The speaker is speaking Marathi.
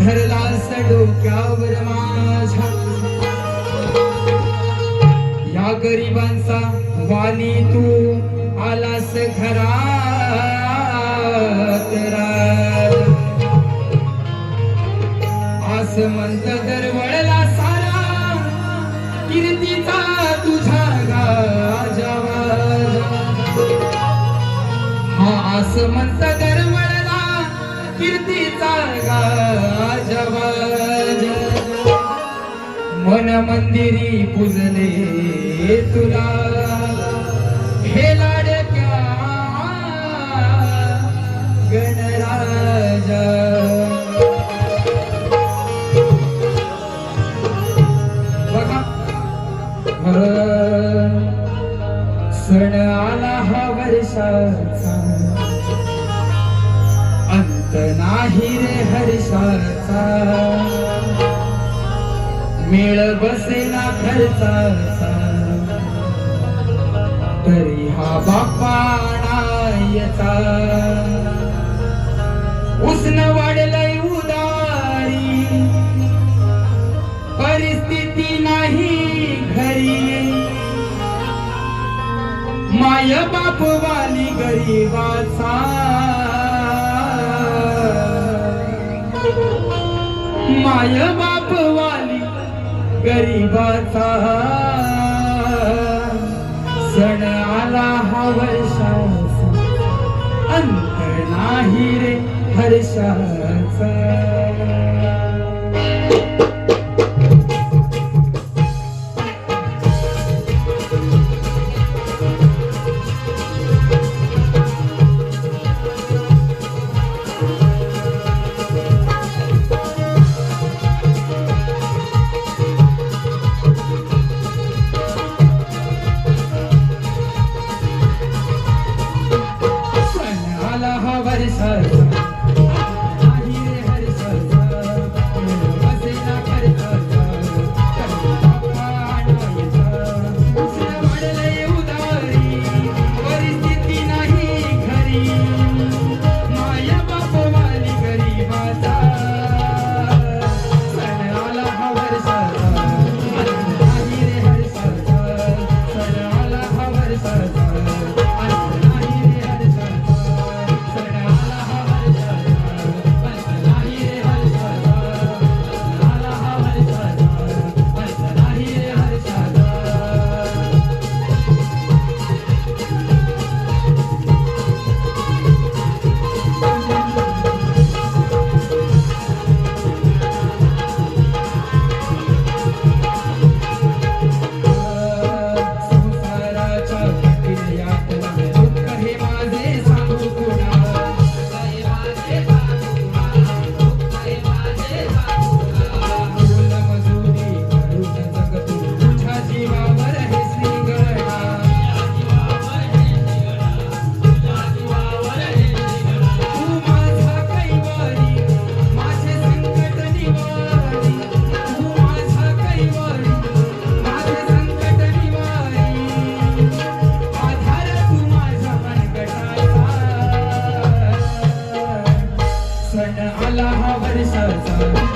धरलास डोक्यावर माझ्या या गरिबांचा वाणी तू आलास घरात राज. आसमंत दरवळला सारा कीर्तीचा तुझा गाजावा हा आसमंत दरवळला कीर्तीचा मन मंदिरी पुजले तुला. हे लाडक्या गणराजा. बघा. सण आला हा वर्षाचा. अंत नाही रे हर्षाचा मेळ बसेना खर्चाचा. तरी हा बाप्पा उष्ण वाढलंय उदारी. परिस्थिती नाही घरी. माय बाप वाली गरीबाचा. माय बाप वाली गरीबाचा सण आला हा वर्षाचा. अंत नाही रे हर्षाचा. हा सण आला हा वर्षाचा